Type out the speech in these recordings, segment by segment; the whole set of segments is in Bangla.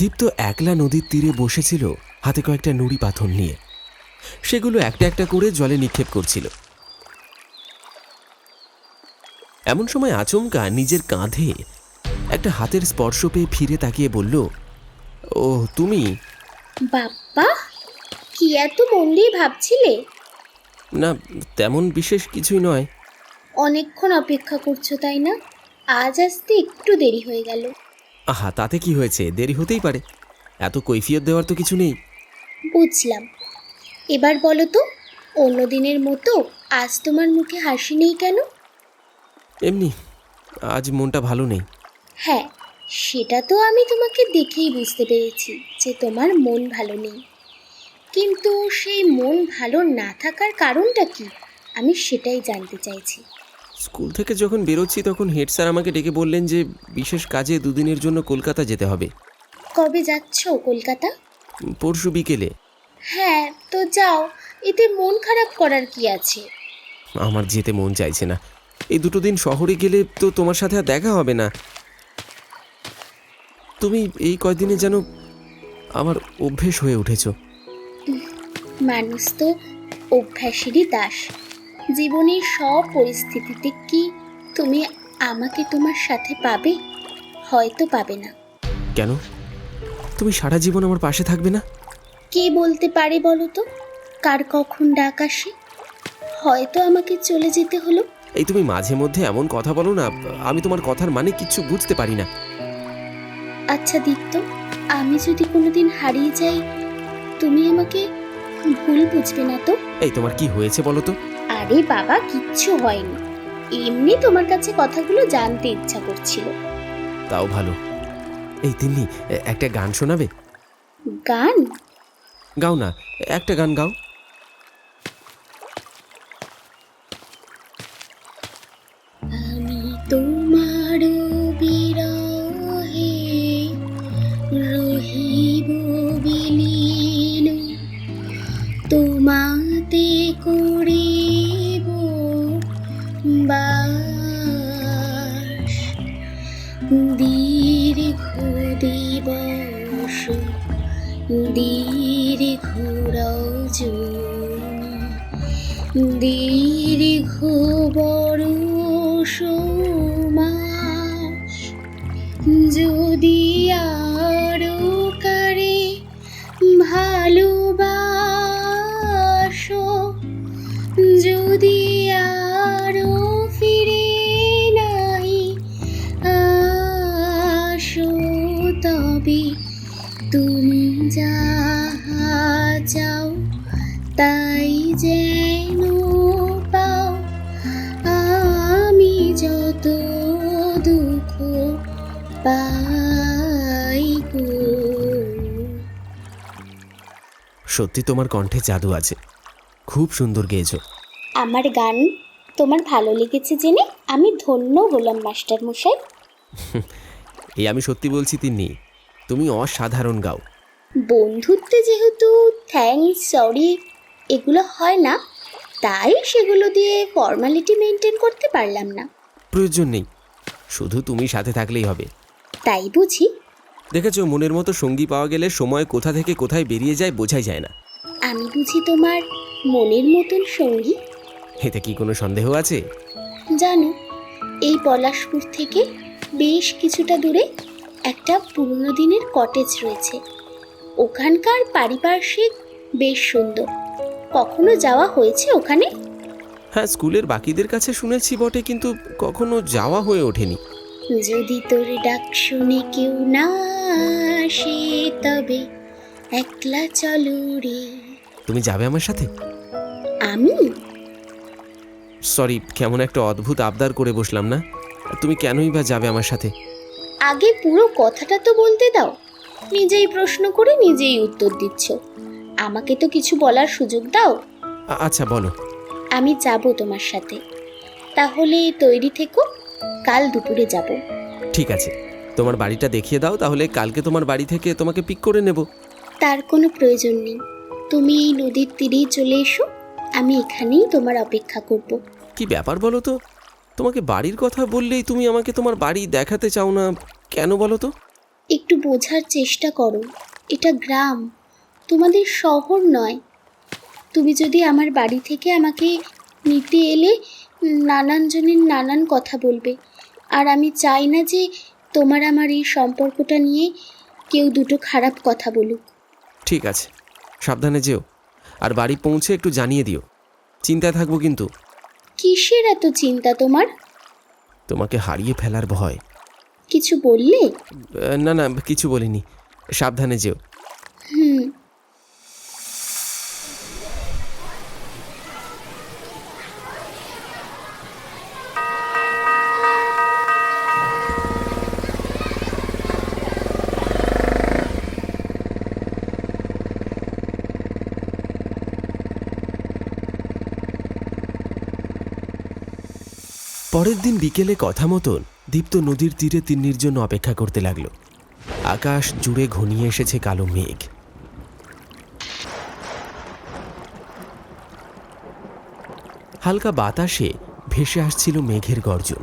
দীপ্ত একলা নদীর তীরে বসেছিল হাতে কয়েকটা নুড়ি পাথর নিয়ে। সেগুলো একটা একটা করে জলে নিক্ষেপ করছিল। এমন সময় আচমকা নিজের কাঁধে একটা হাতের স্পর্শ পেয়ে ফিরে তাকিয়ে বলল ও তুমি? বাপ্পা কি এত মন দিয়ে ভাবছিলে? না তেমন বিশেষ কিছুই নয়। অনেকক্ষণ অপেক্ষা করছ তাই না? আজ আসতে একটু দেরি হয়ে গেল। আহা তাতে কি হয়েছে? দেরি হতেই পারে। এত কৈফিয়ত দেওয়ার তো কিছু নেই। বুঝলাম। এবার বলো তো অন্য দিনের মতো আজ তোমার মুখে হাসি নেই কেন? এমনি আজ মনটা ভালো নেই। হ্যাঁ সেটা তো আমি তোমাকে দেখেই বুঝতে পেরেছি যে তোমার মন ভালো নেই। কিন্তু সেই মন ভালো না থাকার কারণটা কি? আমি সেটাই জানতে চাইছি। স্কুল থেকে যখন বেরোচ্ছি তখন হেড স্যার আমাকে ডেকে বললেন যে বিশেষ কাজে দুদিনের জন্য কলকাতা যেতে হবে। কবে যাচ্ছ কলকাতা? পরশু বিকেলে। হ্যাঁ তো যাও এতে মন খারাপ করার কি আছে? আমার যেতে মন চাইছে না। এই দুটো দিন শহরে গেলে তো তোমার সাথে আর দেখা হবে না। তুমি এই কয়দিনে যেন আমার অভ্যেস হয়ে উঠেছ। মানুষ তো অভ্যাসেরই দাস। জীবনের সব পরিস্থিতিতে কি তুমি আমাকে তোমার সাথে পাবে? হয়তো পাবে না। কেন? তুমি সারা জীবন আমার পাশে থাকবে না? কে বলতে পারে বলো তো? কার কখন ডাক আসে? হয়তো আমাকে চলে যেতে হলো। এই তুমি মাঝে মধ্যে এমন কথা বলো না আমি তোমার কথার মানে কিছু বুঝতে পারি না। আচ্ছা দীপ্ত আমি যদি কোনোদিন হারিয়ে যাই তুমি আমাকে ভুল বুঝবে না তো? এই তোমার কি হয়েছে বলো তো? আরে বাবা কিচ্ছু হয়নি। এমনি তোমার কাছে কথাগুলো জানতে ইচ্ছা করছিল। তাও ভালো। এই তিন্নি একটা গান শোনাবে? গান? গাও না একটা গান গাও। আমি তোমার দীর্ঘ বড় সমাস যদি পাই গো। সত্যি তোমার কণ্ঠে জাদু আছে। খুব সুন্দর গেয়েছো। আমার গান তোমার ভালো লেগেছে জেনে আমি ধন্য হলাম মাস্টার মশাই। এই আমি সত্যি বলছি তিন্নি তুমি অসাধারণ গাও। বন্ধুত্বে যেহেতু থ্যাঙ্কস সরি এগুলো হয় না তাই সেগুলো দিয়ে ফর্মালিটি মেনটেন করতে পারলাম না। প্রয়োজন নেই শুধু তুমি সাথে থাকলেই হবে। তাই বুঝি? দেখেছ মনের মতো সঙ্গী পাওয়া গেলে সময় কোথা থেকে কোথায় বেরিয়ে যায় বোঝাই যায় না। আমি বুঝি তোমার মনের মতন সঙ্গী? এতে কি কোনো সন্দেহ আছে? জানো এই পলাশপুর থেকে বেশ কিছুটা দূরে একটা পুরনো দিনের কটেজ রয়েছে। ওখানকার পারিপার্শ্বিক বেশ সুন্দর। কখনো যাওয়া হয়েছে ওখানে? হ্যাঁ স্কুলের বাকিদের কাছে শুনেছি বটে কিন্তু কখনো যাওয়া হয়ে ওঠেনি। যদি তোর ডাক শুনে কেউ না আসে তবে একলা চলো রে। তুমি যাবে আমার সাথে? আমি? সরি কেমন একটা অদ্ভুত আবদার করে বসলাম না। তুমি কেনই বা যাবে আমার সাথে? আগে পুরো কথাটা তো বলতে দাও। নিজেই প্রশ্ন করে নিজেই উত্তর দিচ্ছ। আমাকে তো কিছু বলার সুযোগ দাও। আচ্ছা বলো। আমি যাব তোমার সাথে। তাহলে তৈরি থেকো। কাল দুপুরে যাব। ঠিক আছে। তোমার বাড়িটা দেখিয়ে দাও তাহলে কালকে তোমার বাড়ি থেকে তোমাকে পিক করে নেব। তার কোনো প্রয়োজন নেই। তুমি এই নদীর তীরেই চলে এসো আমি এখানেই তোমার অপেক্ষা করব। কি ব্যাপার বলো তো? তোমাকে বাড়ির কথা বললেই তুমি আমাকে তোমার বাড়ি দেখাতে চাও না কেন বলো তো? একটু বোঝার চেষ্টা করো। এটা গ্রাম তোমাদের শহর নয়। তুমি যদি আমার বাড়ি থেকে আমাকে নিতে এলে নানানজনের নানান কথা বলবে। আর আমি চাই না যে তোমার আমার এই সম্পর্কটা নিয়ে কেউ দুটো খারাপ কথা বলুক। ঠিক আছে সাবধানে যেও। আর বাড়ি পৌঁছে একটু জানিয়ে দিও। চিন্তায় থাকব কিন্তু। কিসের এত চিন্তা তোমার? তোমাকে হারিয়ে ফেলার ভয়। কিছু বললে? না না কিছু বলিনি। সাবধানে যেও। হুম। পরের দিন বিকেলে কথা মতন দীপ্ত নদীর তীরে তিন্নির জন্য অপেক্ষা করতে লাগল। আকাশ জুড়ে ঘনিয়ে এসেছে কালো মেঘ। হালকা বাতাসে ভেসে আসছিল মেঘের গর্জন।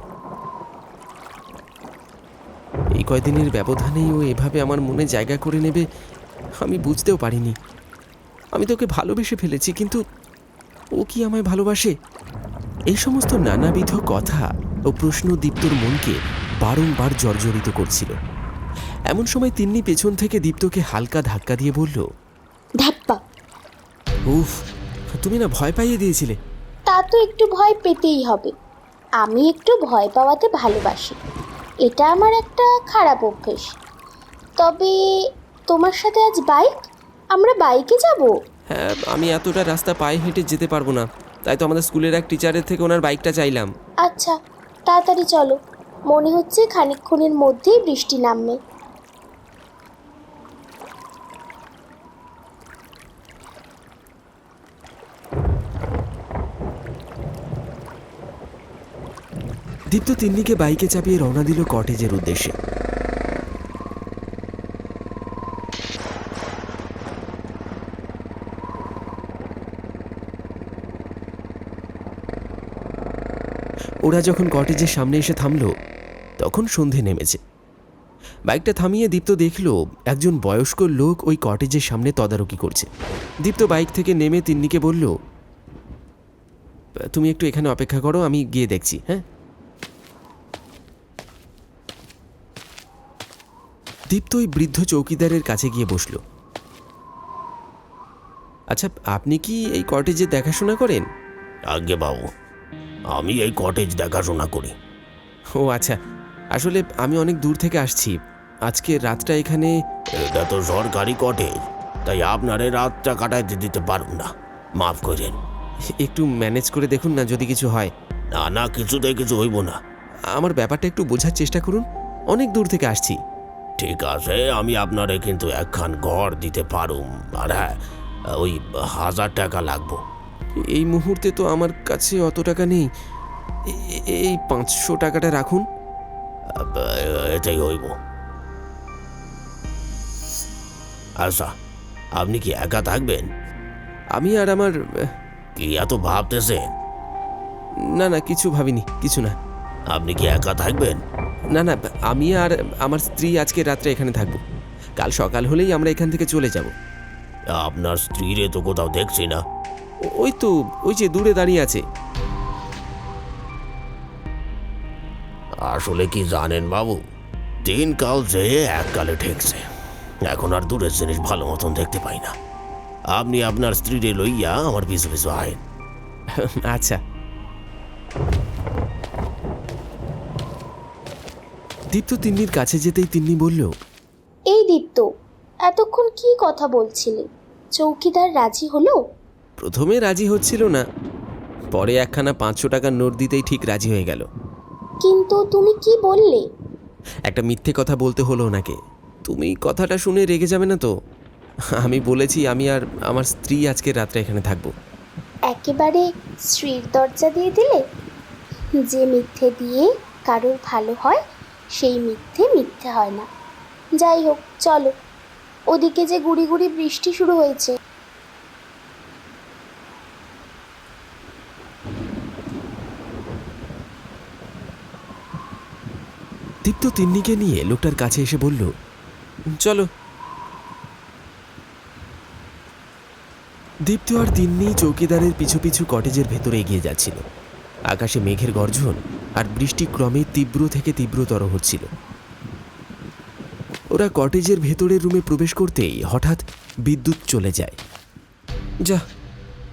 এই কয়দিনের ব্যবধানেই ও এভাবে আমার মনে জায়গা করে নেবে, আমি বুঝতেও পারিনি। আমি তোকে ভালোবেসে ফেলেছি, কিন্তু ও কি আমায় ভালোবাসে? এই সমস্ত নানাবিধ কথা ও প্রশ্ন দীপ্তর মনকে বারংবার জর্জরিত করছিল। এমন সময় তিন্নি পেছন থেকে দীপ্তকে হালকা ধাক্কা দিয়ে বলল ধাপ্পা। উফ তুমি না ভয় পাইয়ে দিয়েছিলে। তা তো একটু ভয় পেতেই হবে। আমি একটু ভয় পাওয়াতে ভালোবাসি। এটা আমার একটা খারাপ অভ্যেস। তবে তোমার সাথে আজ বাইক? আমরা বাইকে যাব? হ্যাঁ আমি এতটা রাস্তা পায়ে হেঁটে যেতে পারব না। তাই তো আমাদের স্কুলের এক টিচারের থেকে ওনার বাইকটা চাইলাম। আচ্ছা তাড়াতাড়ি চলো। মনে হচ্ছে খানিকক্ষণের মধ্যেই বৃষ্টি নামবে। দীপ্ত তিন্নিকে বাইকে চাপিয়ে রওনা দিল কটেজের উদ্দেশ্যে। ওরা যখন কটেজের সামনে এসে থামলো, তখন সন্ধে নেমেছে। বাইকটা থামিয়ে দীপ্ত দেখল একজন বয়স্ক লোক ওই কটেজের সামনে তদারকি করছে। দীপ্ত বাইক থেকে নেমে তিন্নিকে বলল, তুমি একটু এখানে অপেক্ষা করো, আমি গিয়ে দেখছি হ্যাঁ? দীপ্ত ওই বৃদ্ধ চৌকিদারের কাছে গিয়ে বসল। আচ্ছা আপনি কি এই কটেজে দেখাশোনা করেন? আগে বাবু। আমি এই কটেজ দেখাশোনা করি। ও আচ্ছা আসলে আমি অনেক দূর থেকে আসছি। আজকে রাতটা এখানে এটা তো সরকারি কটেজ তাই আপনারে রাতটা কাটাইতে দিতে পারব না। মাফ করেন। একটু ম্যানেজ করে দেখুন না যদি কিছু হয়। না না কিছুতে কিছু হইব না। আমার ব্যাপারটা একটু বোঝার চেষ্টা করুন। অনেক দূর থেকে আসছি। ঠিক আছে আমি আপনারে কিন্তু একখান ঘর দিতে পারুম। আর হ্যাঁ ওই হাজার টাকা লাগবো। এই মুহূর্তে তো আমার কাছে অত টাকা নেই। এই পাঁচশো টাকাটা রাখুন। এটাই হইব। আচ্ছা আপনি কি একা থাকবেন? আমি আর আমার কি এত ভাবতেছেন? না না কিছু ভাবিনি কিছু না। আপনি কি একা থাকবেন? না না আমি আর আমার স্ত্রী আজকে রাত্রে এখানে থাকব। কাল সকাল হলেই আমরা এখান থেকে চলে যাব। আপনার স্ত্রীরে তো কোথাও দেখছি না। ওই তো ওই যে দূরে দাঁড়িয়ে আছে। আসলে কি জানেন বাবু দিন কাল যে এককালে ঠেকছে এখন আর দূরের জিনিস ভালো মতন দেখতে পাই না। আপনি আপনার স্ত্রীরে লইয়া আমার পিছু পিছু আইন আচ্ছা। দীপ্ত তিন্নির কাছে যেতেই তিন্নি বলল এই দীপ্ত এতক্ষণ কি কথা বলছিলে? চৌকিদার রাজি হলো? প্রথমে রাজি হচ্ছিল না। পরে একখানা পাঁচশো টাকার নোট দিতেই ঠিক রাজি হয়ে গেল। কিন্তু তুমি কি বললে? একটা মিথ্যে কথা বলতে হলো ওনাকে। তুমি কথাটা শুনে রেগে যাবে না তো? আমি বলেছি আমি আর আমার স্ত্রী আজকে রাত্রে এখানে থাকব। একেবারে স্ত্রীর দরজা দিয়ে দিলে? যে মিথ্যে দিয়ে কারোর ভালো হয় সেই মিথ্যে মিথ্যে হয় না। যাই হোক চলো। ওদিকে যে গুড়ি গুড়ি বৃষ্টি শুরু হয়েছে। দীপ্ত তিন্নিকে নিয়ে লোকটার কাছে এসে বলল, চলো। দীপ্ত আর তিন্নি চৌকিদারের পিছু পিছু কটেজের ভেতরে এগিয়ে যাচ্ছিল। আকাশে মেঘের গর্জন আর বৃষ্টি ক্রমে তীব্র থেকে তীব্রতর হচ্ছিল। ওরা কটেজের ভেতরের রুমে প্রবেশ করতেই হঠাৎ বিদ্যুৎ চলে যায়। যা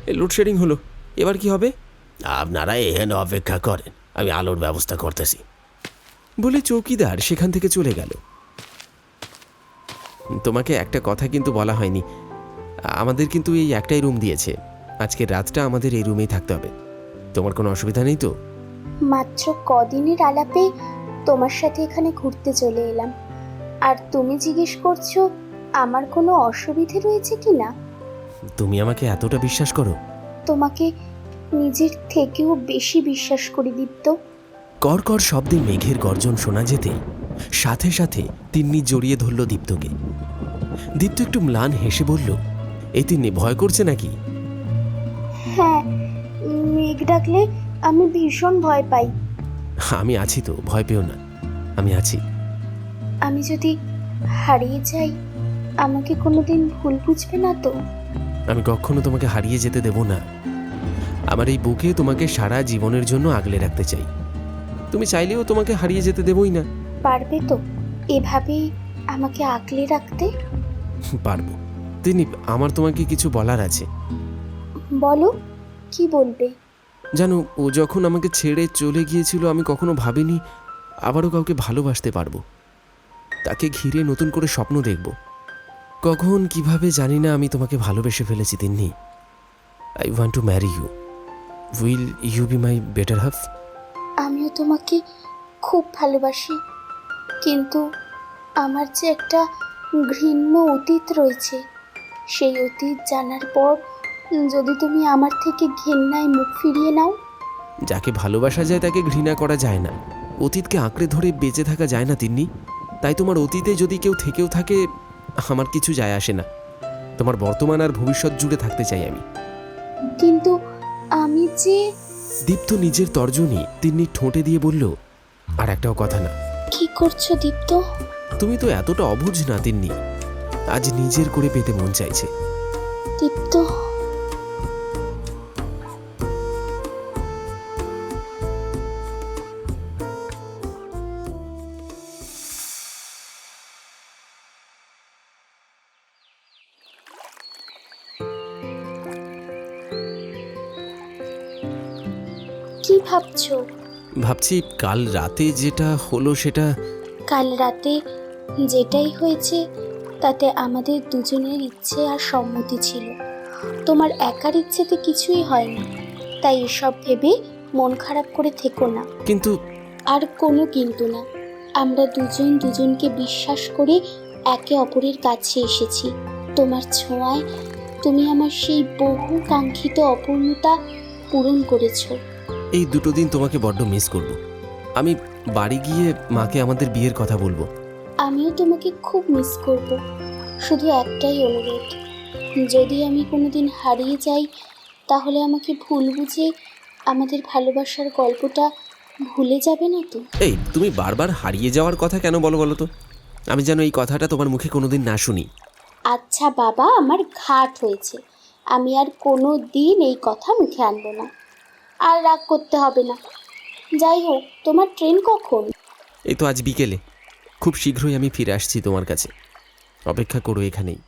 লোডশেডিং হলো। এবার কি হবে? আপনারা এখানে অপেক্ষা করেন। আমি আলোর ব্যবস্থা করতেছি। বলে চৌকিদার সেখান থেকে চলে গেল। তোমাকে একটা কথা কিন্তু বলা হয়নি। আমাদের কিন্তু এই একটাই রুম দিয়েছে। আজকে রাতটা আমাদের এই রুমেই থাকতে হবে। তোমার কোনো অসুবিধা নেই তো? মাত্র কদিনের আলাপে তোমার সাথে এখানে ঘুরতে চলে এলাম। আর তুমি জিজ্ঞেস করছ আমার কোনো অসুবিধে রয়েছে কি না তুমি আমাকে এতটা বিশ্বাস করো? তোমাকে নিজের থেকেও বেশি বিশ্বাস করি দীপ্ত। কর শব্দে মেঘের গর্জন শোনা যেতেই সাথে সাথে তিন্নি জড়িয়ে ধরল দীপ্তকে। দীপ্ত একটু ম্লান হেসে বলল এ তিন্নি ভয় করছে নাকি? হ্যাঁ মেঘ ডাকলে আমি ভীষণ ভয় পাই। আমি আছি তো ভয় পেও না। আমি আছি। আমি যদি হারিয়ে যাই আমাকে কোনোদিন ভুল বুঝবে না তো? আমি কখনো তোমাকে হারিয়ে যেতে দেব না। আমার এই বুকে তোমাকে সারা জীবনের জন্য আগলে রাখতে চাই। তুমি চাইলেও তোমাকে হারিয়ে যেতে দেবই না। পারবে তো? এভাবেই আমাকে আগলে রাখতে? পারব। তিনি আমার তোমাকে কিছু বলার আছে। বলো কি বলবে? জানো ও যখন আমাকে ছেড়ে চলে গিয়েছিল আমি কখনো ভাবিনি আবারও কাউকে ভালোবাসতে পারব। তাকে ঘিরে নতুন করে স্বপ্ন দেখব। কখন কীভাবে জানি না আমি তোমাকে ভালোবেসে ফেলেছি Tinni. I want to marry you will you be my better half আমিও তোমাকে খুব ভালোবাসি কিন্তু আমার যে একটা ঘৃণ্য অতীত রয়েছে সেই অতীত জানার পর যদি তুমি আমার থেকে ঘেন্নায় মুখ ফিরিয়ে নাও। যাকে ভালোবাসা যায় তাকে ঘৃণা করা যায় না। অতীতকে আঁকড়ে ধরে বেঁচে থাকা যায় না তিন্নি। তাই তোমার অতীতে যদি কেউ থেকেও থাকে আমার কিছু যায় আসে না। তোমার বর্তমান আর ভবিষ্যৎ জুড়ে থাকতে চাই আমি। কিন্তু আমি যে দীপ্ত নিজের তর্জনী তিন্নি ঠোঁটে দিয়ে বলল আর একটাও কথা না। কি করছ দীপ্ত? তুমি তো এতটা অবুঝ না তিন্নি আজ নিজের করে পেতে মন চাইছে। দীপ্ত ভাবছ? ভাবছি কাল রাতে যেটা হলো সেটা কাল রাতে যেটাই হয়েছে তাতে আমাদের দুজনের ইচ্ছে আর সম্মতি ছিল। তোমার একার ইচ্ছেতে কিছুই হয়নি তাই এসব ভেবে মন খারাপ করে থেকো না। কিন্তু আর কোনো কিন্তু না। আমরা দুজন দুজনকে বিশ্বাস করে একে অপরের কাছে এসেছি। তোমার ছোঁয়ায় তুমি আমার সেই বহু কাঙ্ক্ষিত অপূর্ণতা পূরণ করেছ। এই দুটো দিন তোমাকে বড্ড মিস করব। আমি বাড়ি গিয়ে মাকে আমাদের বিয়ের কথা বলব। আমিও তোমাকে খুব মিস করব। শুধু একটাই অনুরোধ। যদি আমি কোনোদিন হারিয়ে যাই তাহলে আমাকে ভুল বুঝে আমাদের ভালোবাসার গল্পটা ভুলে যাবে না তো? এই তুমি বারবার হারিয়ে যাওয়ার কথা কেন বলো বলো তো? আমি যেন এই কথাটা তোমার মুখে কোনোদিন না শুনি। আচ্ছা বাবা আমার ঘাট হয়েছে। আমি আর কোনো দিন এই কথা মুখে আনব না। আর রাগ করতে হবে না। যাই হোক, তোমার ট্রেন কখন? এই তো আজ বিকেলে। খুব শীঘ্রই আমি ফিরে আসছি তোমার কাছে। অপেক্ষা করো এখানেই।